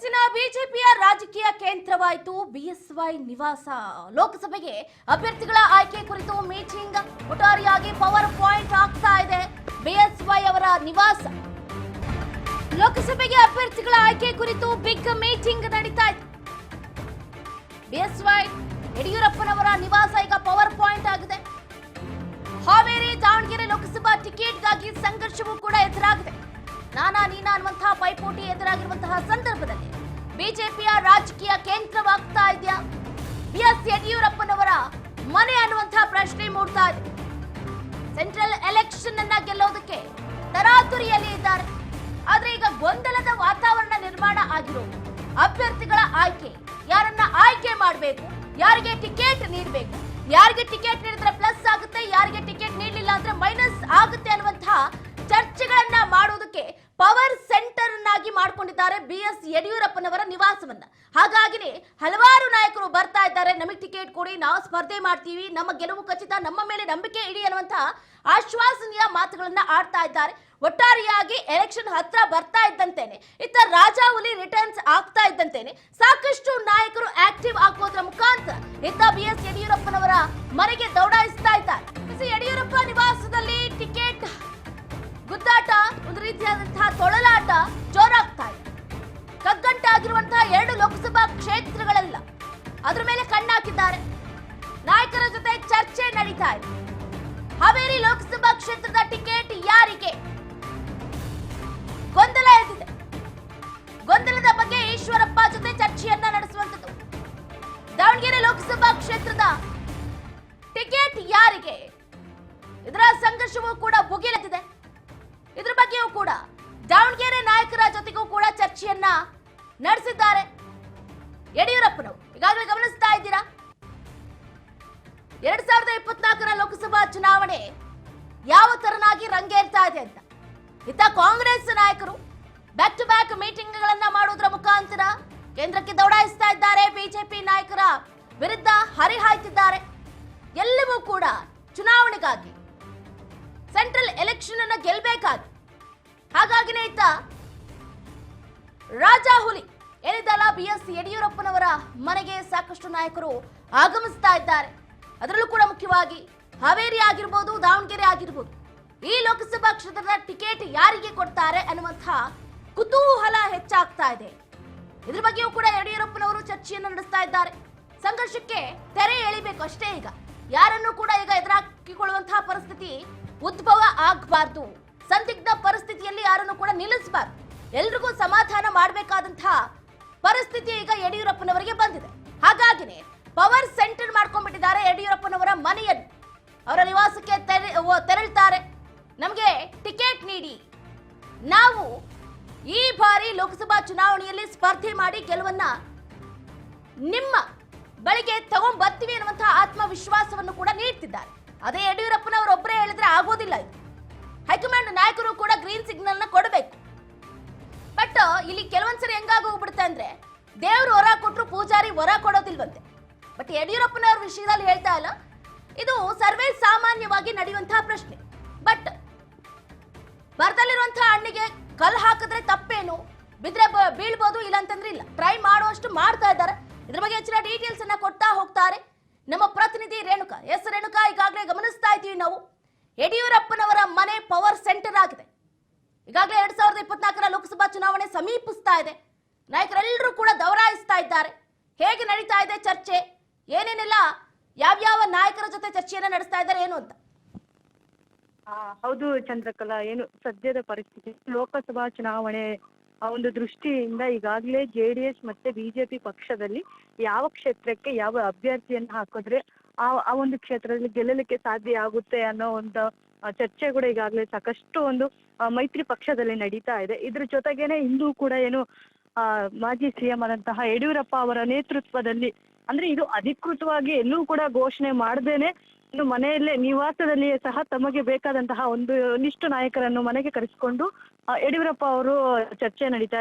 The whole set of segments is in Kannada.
ಬಿಜೆಪಿಯ ರಾಜಕೀಯ ಕೇಂದ್ರವಾಯಿತು ಬಿಎಸ್ವೈ ನಿವಾಸ. ಲೋಕಸಭೆಗೆ ಅಭ್ಯರ್ಥಿಗಳ ಆಯ್ಕೆ ಕುರಿತು ಮೀಟಿಂಗ್. ಒಟ್ಟಾರೆಯಾಗಿ ಪವರ್ ಪಾಯಿಂಟ್ ಆಗ್ತಾ ಇದೆ. ಬಿಎಸ್ವೈ ಅವರ ನಿವಾಸ. ಲೋಕಸಭೆಗೆ ಅಭ್ಯರ್ಥಿಗಳ ಆಯ್ಕೆ ಕುರಿತು ಬಿಗ್ ಮೀಟಿಂಗ್ ನಡೀತಾ ಇದೆ. ಬಿಎಸ್ವೈ ಯಡಿಯೂರಪ್ಪನವರ ನಿವಾಸ ಈಗ ಪವರ್ ಪಾಯಿಂಟ್ ಆಗಿದೆ. ಹಾವೇರಿ ದಾವಣಗೆರೆ ಲೋಕಸಭಾ ಟಿಕೆಟ್ಗಾಗಿ ಸಂಘರ್ಷವೂ ಕೂಡ ಎದುರಾಗಿದೆ. ನಾನಾ ನೀನಾ ಅನ್ನುವಂತಹ ಪೈಪೋಟಿ ಎದುರಾಗಿರುವಂತಹ ಸಂದರ್ಭದಲ್ಲಿ ಬಿಜೆಪಿಯ ರಾಜಕೀಯ ಕೇಂದ್ರವಾಗ್ತಾ ಇದೆಯಾ? ಬಿಎಸ್ ಯಡಿಯೂರಪ್ಪನವರ ಮನೆ ಅನ್ನುವಂತಹ ಪ್ರಶ್ನೆ ಮೂಡ್ತಾ ಇದೆ. ಸೆಂಟ್ರಲ್ ಎಲೆಕ್ಷನ್ ಅನ್ನ ಗೆಲ್ಲೋದಕ್ಕೆ ತರಾತುರಿಯಲ್ಲಿ ಇದ್ದಾರೆ. ಆದ್ರೆ ಈಗ ಗೊಂದಲದ ವಾತಾವರಣ ನಿರ್ಮಾಣ ಆಗಿರೋ ಅಭ್ಯರ್ಥಿಗಳ ಆಯ್ಕೆ, ಯಾರನ್ನ ಆಯ್ಕೆ ಮಾಡಬೇಕು, ಯಾರಿಗೆ ಟಿಕೆಟ್ ನೀಡಬೇಕು, ಯಾರಿಗೆ ಟಿಕೆಟ್ ನೀಡಿದ್ರೆ ಪ್ಲಸ್ ಆಗುತ್ತೆ, ಯಾರಿಗೆ ಟಿಕೆಟ್ ನೀಡಲಿಲ್ಲ ಅಂದ್ರೆ ಮೈನಸ್ ಆಗುತ್ತೆ ಅನ್ನುವಂತಹ ಚರ್ಚೆಗಳನ್ನ ಮಾಡುವುದಕ್ಕೆ ಪವರ್ ಸೆಂಟರ್ ಅನ್ನಾಗಿ ಮಾಡ್ಕೊಂಡಿದ್ದಾರೆ ಬಿ ಎಸ್ ಯಡಿಯೂರಪ್ಪನವರ ನಿವಾಸವನ್ನ. ಹಾಗಾಗಿನೇ ಹಲವಾರು ನಾಯಕರು ಬರ್ತಾ ಇದ್ದಾರೆ. ನಮಗೆ ಟಿಕೆಟ್ ಕೊಡಿ, ನಾವು ಸ್ಪರ್ಧೆ ಮಾಡ್ತೀವಿ. ನಮ್ಮ ಗೆಲುವು ಖಚಿತ, ನಮ್ಮ ಮೇಲೆ ನಂಬಿಕೆ ಇಡಿ ಅನ್ನುವಂತಹ ಆಶ್ವಾಸನೀಯ ಮಾತುಗಳನ್ನ ಆಡ್ತಾ ಇದ್ದಾರೆ. ಒಟ್ಟಾರೆಯಾಗಿ ಎಲೆಕ್ಷನ್ ಹತ್ರ ಬರ್ತಾ ಇದ್ದಂತೇನೆ. ಇತ್ತ ರಾಜಾಹುಲಿ ರಿಟರ್ನ್ಸ್ ಆಗ್ತಾ ಇದ್ದಂತೇನೆ. ಸಾಕಷ್ಟು ನಾಯಕರು ಆಕ್ಟಿವ್ ಆಗೋದ್ರ ಮುಖಾಂತರ ಇತ್ತ ಬಿ ಎಸ್ ಯಡಿಯೂರಪ್ಪನವರ ಮನೆಗೆ ದೌಡಾಯಿಸ್ತಾ ಇದ್ದಾರೆ. ಯಡಿಯೂರಪ್ಪ ರೀತಿಯಾದಂತಹ ತೊಳಲಾಟ ಜೋರಾಗ್ತಾ ಇದೆ. ಕಗ್ಗಂಟಾಗಿರುವಂತಹ ಎರಡು ಲೋಕಸಭಾ ಕ್ಷೇತ್ರಗಳೆಲ್ಲ, ಅದರ ಮೇಲೆ ಕಣ್ಣಾಕಿದ್ದಾರೆ. ನಾಯಕರ ಜೊತೆ ಚರ್ಚೆ ನಡೀತಾ ಇದೆ. ಹಾವೇರಿ ಲೋಕಸಭಾ ಕ್ಷೇತ್ರದ ಟಿಕೆಟ್ ಯಾರಿಗೆ? ಗೊಂದಲ ಎದ್ದಿದೆ. ಗೊಂದಲದ ಬಗ್ಗೆ ಈಶ್ವರಪ್ಪ ಜೊತೆ ಚರ್ಚೆಯನ್ನ ನಡೆಸುವಂತದ್ದು ದಾವಣಗೆರೆ ಲೋಕಸಭಾ ಕ್ಷೇತ್ರದ ಟಿಕೆಟ್ ಯಾರಿಗೆ? ಇದರ ಸಂಘರ್ಷವೂ ಕೂಡ ಭುಗಿಲೆದ್ದಿದೆ ನಡೆಸಿದ್ದಾರೆ. ಯಡಿಯೂರಪ್ಪನವರು, ಈಗಾಗಲೇ ಗಮನಿಸ್ತಾ ಇದ್ದೀರಾ? ಎರಡ್ ಸಾವಿರದ ಇಪ್ಪತ್ನಾಲ್ಕರ ಲೋಕಸಭಾ ಚುನಾವಣೆ ಯಾವ ತರನಾಗಿ ರಂಗೇರ್ತಾ ಇದೆ ಅಂತ. ಇತ್ತ ಕಾಂಗ್ರೆಸ್ ನಾಯಕರು ಬ್ಯಾಕ್ ಟು ಬ್ಯಾಕ್ ಮೀಟಿಂಗ್ ಗಳನ್ನ ಮಾಡುವುದರ ಮುಖಾಂತರ ಕೇಂದ್ರಕ್ಕೆ ದೌಡಾಯಿಸ್ತಾ ಇದ್ದಾರೆ. ಬಿಜೆಪಿ ನಾಯಕರ ವಿರುದ್ಧ ಹರಿಹಾಯ್ತಿದ್ದಾರೆ. ಎಲ್ಲವೂ ಕೂಡ ಚುನಾವಣೆಗಾಗಿ ಸೆಂಟ್ರಲ್ ಎಲೆಕ್ಷನ್ ಅನ್ನ ಗೆಲ್ಬೇಕಾಗಿ. ಹಾಗಾಗಿನೇ ಇತ್ತ ರಾಜಾಹುಲಿ ಏನಿದ್ದಲ್ಲ ಬಿ ಎಸ್ ಯಡಿಯೂರಪ್ಪನವರ ಮನೆಗೆ ಸಾಕಷ್ಟು ನಾಯಕರು ಆಗಮಿಸ್ತಾ ಇದ್ದಾರೆ. ಅದರಲ್ಲೂ ಕೂಡ ಮುಖ್ಯವಾಗಿ ಹಾವೇರಿ ಆಗಿರ್ಬೋದು, ದಾವಣಗೆರೆ ಆಗಿರ್ಬೋದು, ಈ ಲೋಕಸಭಾ ಕ್ಷೇತ್ರದ ಟಿಕೆಟ್ ಯಾರಿಗೆ ಕೊಡ್ತಾರೆ ಅನ್ನುವಂತಹ ಕುತೂಹಲ ಹೆಚ್ಚಾಗ್ತಾ ಇದೆ. ಇದ್ರ ಬಗ್ಗೆಯೂ ಕೂಡ ಯಡಿಯೂರಪ್ಪನವರು ಚರ್ಚೆಯನ್ನು ನಡೆಸ್ತಾ ಇದ್ದಾರೆ. ಸಂಘರ್ಷಕ್ಕೆ ತೆರೆ ಎಳಿಬೇಕು ಅಷ್ಟೇ ಈಗ. ಯಾರನ್ನು ಕೂಡ ಈಗ ಎದುರಾಕಿಕೊಳ್ಳುವಂತಹ ಪರಿಸ್ಥಿತಿ ಉದ್ಭವ ಆಗಬಾರ್ದು. ಸಂದಿಗ್ಧ ಪರಿಸ್ಥಿತಿಯಲ್ಲಿ ಯಾರನ್ನು ಕೂಡ ನಿಲ್ಲಿಸಬಾರ್ದು. ಎಲ್ರಿಗೂ ಸಮಾಧಾನ ಮಾಡಬೇಕಾದಂತಹ ಪರಿಸ್ಥಿತಿ ಈಗ ಯಡಿಯೂರಪ್ಪನವರಿಗೆ ಬಂದಿದೆ. ಹಾಗಾಗಿನೇ ಪವರ್ ಸೆಂಟರ್ ಮಾಡ್ಕೊಂಡ್ಬಿಟ್ಟಿದ್ದಾರೆ ಯಡಿಯೂರಪ್ಪನವರ ಮನೆಯನ್ನು. ಅವರ ನಿವಾಸಕ್ಕೆ ತೆರಳುತ್ತಾರೆ ನಮಗೆ ಟಿಕೆಟ್ ನೀಡಿ. ನಾವು ಈ ಬಾರಿ ಲೋಕಸಭಾ ಚುನಾವಣೆಯಲ್ಲಿ ಸ್ಪರ್ಧೆ ಮಾಡಿ ಗೆಲುವನ್ನ ನಿಮ್ಮ ಬಳಿಗೆ ತಗೊಂಡ್ ಬರ್ತೀವಿ ಅನ್ನುವಂತಹ ಆತ್ಮವಿಶ್ವಾಸವನ್ನು ಕೂಡ ನೀಡ್ತಿದ್ದಾರೆ. ಅದೇ ಯಡಿಯೂರಪ್ಪನವರೊಬ್ಬರೇ ಹೇಳಿದ್ರೆ ಆಗೋದಿಲ್ಲ ಇದು. ಹೈಕಮಾಂಡ್ ನಾಯಕರು ಕೂಡ ಗ್ರೀನ್ ಸಿಗ್ನಲ್ನ ಕೊಡಬೇಕು. ಇಲ್ಲಿ ಕೆಲವೊಂದ್ಸರಿ ಹೆಂಗಾಗಿ ಹೋಗ್ಬಿಡುತ್ತೆ ಅಂದ್ರೆ ದೇವ್ರು ಹೊರ ಕೊಟ್ಟರು ಪೂಜಾರಿ ಹೊರ ಕೊಡೋದಿಲ್ವಂತೆ. ಬಟ್ ಯಡಿಯೂರಪ್ಪನವ್ರ ವಿಷಯದಲ್ಲಿ ಹೇಳ್ತಾ ಇಲ್ಲ. ಇದು ಸರ್ವೇ ಸಾಮಾನ್ಯವಾಗಿ ನಡೆಯುವಂತಹ ಪ್ರಶ್ನೆ. ಬಟ್ ಬರದಲ್ಲಿರುವಂತಹ ಹಣ್ಣಿಗೆ ಕಲ್ ಹಾಕಿದ್ರೆ ತಪ್ಪೇನು? ಬಿದ್ರೆ ಬೀಳ್ಬೋದು ಇಲ್ಲ ಅಂತಂದ್ರೆ ಇಲ್ಲ. ಟ್ರೈ ಮಾಡುವಷ್ಟು ಮಾಡ್ತಾ ಇದ್ದಾರೆ. ಇದ್ರ ಬಗ್ಗೆ ಹೆಚ್ಚಿನ ಡೀಟೇಲ್ಸ್ ಅನ್ನ ಕೊಡ್ತಾ ಹೋಗ್ತಾರೆ. ನಮ್ಮ ಪ್ರತಿನಿಧಿ ರೇಣುಕಾ. ಎಸ್ ರೇಣುಕಾ, ಈಗಾಗಲೇ ಗಮನಿಸ್ತಾ ಇದ್ದೀವಿ ನಾವು. ಯಡಿಯೂರಪ್ಪನವರ ಮನೆ ಪವರ್ ಸೆಂಟರ್ ಆಗಿದೆ. ಈಗಾಗಲೇ ಎರಡ್ ಸಾವಿರದ ಇಪ್ಪತ್ನಾಲ್ಕರ ಲೋಕಸಭಾ ಚುನಾವಣೆ ಸಮೀಪಿಸ್ತಾ ಇದೆ. ನಾಯಕರೆಲ್ಲರೂ ಕೂಡ ದೌರಾಯಿಸ್ತಾ ಇದ್ದಾರೆ. ಹೇಗೆ ನಡೀತಾ ಇದೆ ಚರ್ಚೆ? ಏನೇನೆಲ್ಲ ಯಾವ್ಯಾವ ನಾಯಕರ ಜೊತೆ ಚರ್ಚೆಯನ್ನ ನಡೆಸ್ತಾ ಇದ್ದಾರೆ ಏನು ಅಂತ? ಹೌದು ಚಂದ್ರಕಲಾ, ಏನು ಸದ್ಯದ ಪರಿಸ್ಥಿತಿ, ಲೋಕಸಭಾ ಚುನಾವಣೆ ಆ ಒಂದು ದೃಷ್ಟಿಯಿಂದ ಈಗಾಗಲೇ ಜೆ ಡಿ ಎಸ್ ಮತ್ತೆ ಬಿಜೆಪಿ ಪಕ್ಷದಲ್ಲಿ ಯಾವ ಕ್ಷೇತ್ರಕ್ಕೆ ಯಾವ ಅಭ್ಯರ್ಥಿಯನ್ನು ಹಾಕಿದ್ರೆ ಆ ಆ ಒಂದು ಕ್ಷೇತ್ರದಲ್ಲಿ ಗೆಲ್ಲಲಿಕ್ಕೆ ಸಾಧ್ಯ ಆಗುತ್ತೆ ಅನ್ನೋ ಒಂದು ಚರ್ಚೆ ಕೂಡ ಈಗಾಗಲೇ ಸಾಕಷ್ಟು ಒಂದು ಮೈತ್ರಿ ಪಕ್ಷದಲ್ಲಿ ನಡೀತಾ ಇದೆ. ಇದ್ರ ಜೊತೆಗೇನೆ ಇಂದು ಕೂಡ ಏನು ಮಾಜಿ ಸಿಎಂ ಆದಂತಹ ಯಡಿಯೂರಪ್ಪ ಅವರ ನೇತೃತ್ವದಲ್ಲಿ, ಅಂದ್ರೆ ಇದು ಅಧಿಕೃತವಾಗಿ ಎಲ್ಲೂ ಕೂಡ ಘೋಷಣೆ ಮಾಡದೇನೆ, ಇನ್ನು ಮನೆಯಲ್ಲೇ, ನಿವಾಸದಲ್ಲಿಯೇ ಸಹ ತಮಗೆ ಬೇಕಾದಂತಹ ಒಂದು ಒಂದಿಷ್ಟು ನಾಯಕರನ್ನು ಮನೆಗೆ ಕರೆಸಿಕೊಂಡು ಯಡಿಯೂರಪ್ಪ ಅವರು ಚರ್ಚೆ ನಡೀತಾ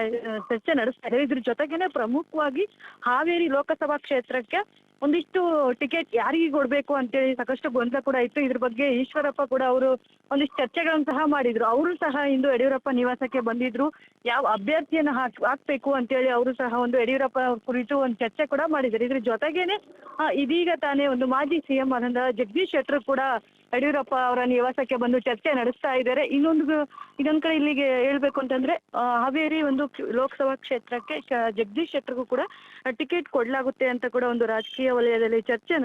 ಚರ್ಚೆ ನಡೆಸ್ತಾ ಇದ್ದಾರೆ. ಇದ್ರ ಜೊತೆಗೇನೆ ಪ್ರಮುಖವಾಗಿ ಹಾವೇರಿ ಲೋಕಸಭಾ ಕ್ಷೇತ್ರಕ್ಕೆ ಒಂದಿಷ್ಟು ಟಿಕೆಟ್ ಯಾರಿಗೆ ಕೊಡ್ಬೇಕು ಅಂತೇಳಿ ಸಾಕಷ್ಟು ಗೊಂದಲ ಕೂಡ ಇತ್ತು. ಇದ್ರ ಬಗ್ಗೆ ಈಶ್ವರಪ್ಪ ಕೂಡ ಅವರು ಒಂದಿಷ್ಟು ಚರ್ಚೆಗಳನ್ನು ಸಹ ಮಾಡಿದ್ರು. ಅವರು ಸಹ ಇಂದು ಯಡಿಯೂರಪ್ಪ ನಿವಾಸಕ್ಕೆ ಬಂದಿದ್ರು. ಯಾವ ಅಭ್ಯರ್ಥಿಯನ್ನು ಹಾಕ್, ಹಾಕ್ಬೇಕು ಅಂತೇಳಿ ಅವರು ಸಹ ಒಂದು ಯಡಿಯೂರಪ್ಪ ಕುರಿತು ಒಂದು ಚರ್ಚೆ ಕೂಡ ಮಾಡಿದ್ದಾರೆ. ಇದ್ರ ಜೊತೆಗೇನೆ ಇದೀಗ ತಾನೇ ಒಂದು ಮಾಜಿ ಸಿಎಂ ಆನಂದ ಜಗದೀಶ್ ಶೆಟ್ಟರ್ ಕೂಡ ಯಡಿಯೂರಪ್ಪ ಅವರ ನಿವಾಸಕ್ಕೆ ಬಂದು ಚರ್ಚೆ ನಡೆಸ್ತಾ ಇದ್ದಾರೆ. ಇನ್ನೊಂದು ಇನ್ನೊಂದ್ ಕಡೆ ಇಲ್ಲಿಗೆ ಹೇಳ್ಬೇಕು ಅಂತಂದ್ರೆ ಹಾವೇರಿ ಒಂದು ಲೋಕಸಭಾ ಕ್ಷೇತ್ರಕ್ಕೆ ಜಗದೀಶ್ ಶೆಟ್ಟರ್ಗೂ ಕೂಡ ಟಿಕೆಟ್ ಕೊಡಲಾಗುತ್ತೆ ಅಂತ ಕೂಡ ಒಂದು ರಾಜಕೀಯ ವಲಯದಲ್ಲಿ ಚರ್ಚೆ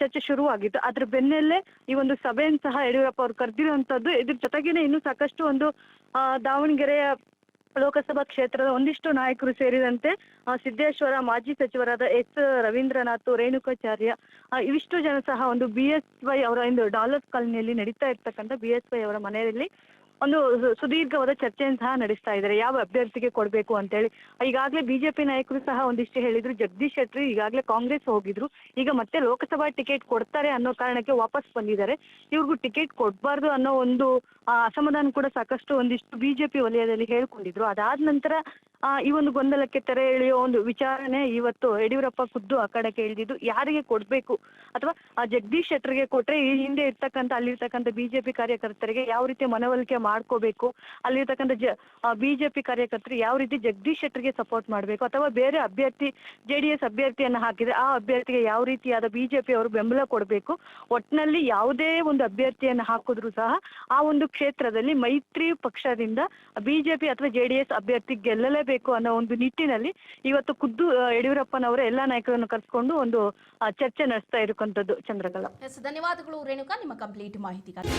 ಚರ್ಚೆ ಶುರುವಾಗಿತ್ತು. ಅದ್ರ ಬೆನ್ನಲ್ಲೇ ಈ ಒಂದು ಸಭೆಯನ್ನು ಸಹ ಯಡಿಯೂರಪ್ಪ ಅವರು ಕರೆದಿರುವಂತದ್ದು ಇದ್ರ ಜೊತೆಗೇನೆ ಇನ್ನೂ ಸಾಕಷ್ಟು ಒಂದು ದಾವಣಗೆರೆಯ ಲೋಕಸಭಾ ಕ್ಷೇತ್ರದ ಒಂದಿಷ್ಟು ನಾಯಕರು ಸೇರಿದಂತೆ ಸಿದ್ದೇಶ್ವರ ಮಾಜಿ ಸಚಿವರಾದ ಎಸ್, ರವೀಂದ್ರನಾಥ್, ರೇಣುಕಾಚಾರ್ಯ ಇವಿಷ್ಟು ಜನ ಸಹ ಒಂದು ಬಿ ಎಸ್ ವೈ ಅವರ ಒಂದು ಡಾಲರ್ ಕಾಲನಿಯಲ್ಲಿ ನಡೀತಾ ಇರ್ತಕ್ಕಂಥ ಬಿ ಎಸ್ ವೈ ಅವರ ಮನೆಯಲ್ಲಿ ಒಂದು ಸುದೀರ್ಘವಾದ ಚರ್ಚೆಯನ್ನು ಸಹ ನಡೆಸ್ತಾ ಇದ್ದಾರೆ. ಯಾವ ಅಭ್ಯರ್ಥಿಗೆ ಕೊಡಬೇಕು ಅಂತೇಳಿ. ಈಗಾಗಲೇ ಬಿಜೆಪಿ ನಾಯಕರು ಸಹ ಒಂದಿಷ್ಟು ಹೇಳಿದ್ರು. ಜಗದೀಶ್ ಶೆಟ್ಟಿ ಈಗಾಗಲೇ ಕಾಂಗ್ರೆಸ್ ಹೋಗಿದ್ರು. ಈಗ ಮತ್ತೆ ಲೋಕಸಭಾ ಟಿಕೆಟ್ ಕೊಡ್ತಾರೆ ಅನ್ನೋ ಕಾರಣಕ್ಕೆ ವಾಪಸ್ ಬಂದಿದ್ದಾರೆ. ಇವ್ರಿಗೂ ಟಿಕೆಟ್ ಕೊಡಬಾರ್ದು ಅನ್ನೋ ಒಂದು ಅಸಮಾಧಾನ ಕೂಡ ಸಾಕಷ್ಟು ಒಂದಿಷ್ಟು ಬಿಜೆಪಿ ವಲಯದಲ್ಲಿ ಹೇಳ್ಕೊಂಡಿದ್ರು. ಅದಾದ ನಂತರ ಈ ಒಂದು ಗೊಂದಲಕ್ಕೆ ತೆರೆ ಎಳೆಯೋ ಒಂದು ವಿಚಾರಣೆ ಇವತ್ತು ಯಡಿಯೂರಪ್ಪ ಖುದ್ದು ಆ ಕಡೆ ಕೇಳಿದ್ದು ಯಾರಿಗೆ ಕೊಡಬೇಕು? ಅಥವಾ ಆ ಜಗದೀಶ್ ಶೆಟ್ಟರ್ಗೆ ಕೊಟ್ರೆ ಈ ಹಿಂದೆ ಇರ್ತಕ್ಕಂಥ, ಅಲ್ಲಿರ್ತಕ್ಕಂಥ ಬಿಜೆಪಿ ಕಾರ್ಯಕರ್ತರಿಗೆ ಯಾವ ರೀತಿ ಮನವೊಲಿಕೆ ಮಾಡ್ಕೋಬೇಕು? ಅಲ್ಲಿರ್ತಕ್ಕಂಥ ಜ ಬಿಜೆಪಿ ಕಾರ್ಯಕರ್ತರು ಯಾವ ರೀತಿ ಜಗದೀಶ್ ಶೆಟ್ಟರ್ಗೆ ಸಪೋರ್ಟ್ ಮಾಡಬೇಕು? ಅಥವಾ ಬೇರೆ ಅಭ್ಯರ್ಥಿ ಜೆ ಡಿ ಎಸ್ ಅಭ್ಯರ್ಥಿಯನ್ನು ಹಾಕಿದ್ರೆ ಆ ಅಭ್ಯರ್ಥಿಗೆ ಯಾವ ರೀತಿಯಾದ ಬಿಜೆಪಿ ಅವರು ಬೆಂಬಲ ಕೊಡಬೇಕು? ಒಟ್ಟಿನಲ್ಲಿ ಯಾವುದೇ ಒಂದು ಅಭ್ಯರ್ಥಿಯನ್ನು ಹಾಕಿದ್ರು ಸಹ ಆ ಒಂದು ಕ್ಷೇತ್ರದಲ್ಲಿ ಮೈತ್ರಿ ಪಕ್ಷದಿಂದ ಬಿಜೆಪಿ ಅಥವಾ ಜೆ ಡಿ ಎಸ್ ಅಭ್ಯರ್ಥಿ ಗೆಲ್ಲಲೇಬೇಕು. ಮಾಡಬೇಕು ಅನ್ನೋ ಒಂದು ನಿಟ್ಟಿನಲ್ಲಿ ಇವತ್ತು ಖುದ್ದು ಯಡಿಯೂರಪ್ಪನವರು ಎಲ್ಲಾ ನಾಯಕರನ್ನು ಕರೆಸಿಕೊಂಡು ಒಂದು ಚರ್ಚೆ ನಡೆಸ್ತಾ ಇರುವಂತದ್ದು ಚಂದ್ರಕಲಾ. ಧನ್ಯವಾದಗಳು ರೇಣುಕಾ, ನಿಮ್ಮ ಕಂಪ್ಲೀಟ್ ಮಾಹಿತಿಗಾಗಿ